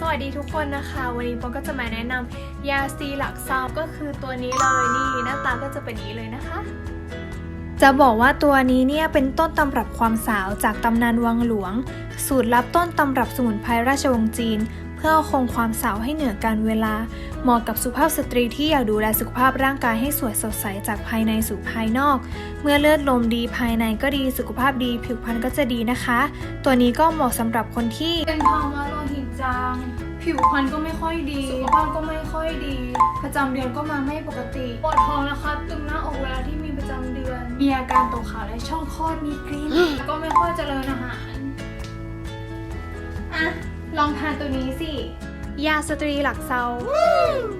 สวัสดีทุกคนนะคะ วันนี้ปอก็จะมาแนะนำยาซีหลักซาวก็คือตัวนี้เลยนี่หน้าตาก็จะเป็นนี้เลยนะคะ จะบอกว่าตัวนี้เนี่ยเป็นต้นตำรับความสาวจากตำนานวังหลวง สูตรลับต้นตำรับสมุนไพรราชวงศ์จีน เพื่อคงความสาวให้เหนือการเวลา เหมาะกับสุภาพสตรีที่อยากดูแลสุขภาพร่างกายให้สวยสดใสจากภายในสู่ภายนอก เมื่อเลือดลมดีภายในก็ดีสุขภาพดีผิวพรรณก็จะดีนะคะ ตัวนี้ก็เหมาะสำหรับคนที่เป็นภาวะโล จางผิวพรรณก็ไม่ค่อยดีสุขภาพก็ไม่ค่อยดี ประจำเดือนก็มาไม่ปกติปวดท้องนะคะตึงหน้าอกเวลาที่มีประจำเดือน มีอาการตกขาวและช่องคลอดมีกรีนก็ไม่ค่อยเจริญอาหาร อะ ลองทานตัวนี้สิ ยาสตรีหลักเซา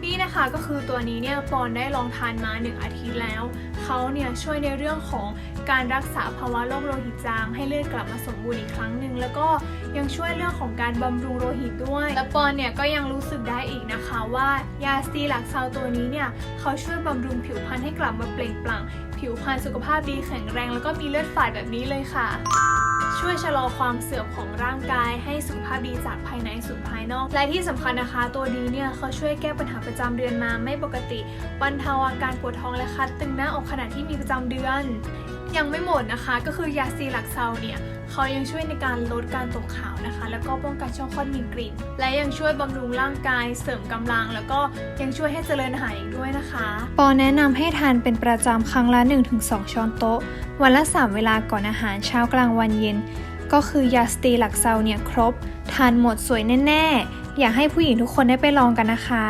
นี่นะคะก็คือตัวนี้เนี่ยปอนได้ลองทานมา 1 อาทิตย์แล้ว เขาเนี่ยช่วยในเรื่องของการรักษาภาวะโรคโลหิตจาง ให้เลือดกลับมาสมบูรณ์อีกครั้งหนึ่งแล้วก็ยังช่วยเรื่องของการบำรุงโลหิตด้วย และปอนเนี่ยก็ยังรู้สึกได้อีกนะคะว่ายาสตรีหลักเซาตัวนี้เนี่ยเขาช่วยบำรุงผิวพรรณให้กลับมาเปล่งปลั่ง ผิวพรรณสุขภาพดีแข็งแรง แล้วก็มีเลือดฝาดแบบนี้เลยค่ะ ช่วยชะลอความเสื่อมของร่างกาย ให้สุขภาพดีจากภายในสู่ภายนอก และที่สำคัญนะคะ ตัวนี้เนี่ยเขาช่วยแก้ปัญหาประจำเดือนมาไม่ปกติบรรเทาอาการปวดท้องและคัดตึงหน้าอกขณะที่มีประจำเดือน ยังไม่หมดนะคะก็คือยาซีลักเซาเนี่ยเขายังช่วยในการลดการตกขาวนะคะ แล้วก็ป้องกันช่องคลอดมีกลิ่น และยังช่วยบำรุงร่างกาย เสริมกำลัง แล้วก็ยังช่วยให้เจริญอาหารอีกด้วยนะคะ ปอแนะนำให้ทานเป็นประจำครั้งละ 1-2 ช้อนโต๊ะ วันละ 3 เวลาก่อนอาหารเช้ากลางวันเย็น ก็คือยาสตีหลักเซาเนี่ยครบ ทานหมดสวยแน่ ๆ อยากให้ผู้หญิงทุกคนได้ไปลองกันนะคะ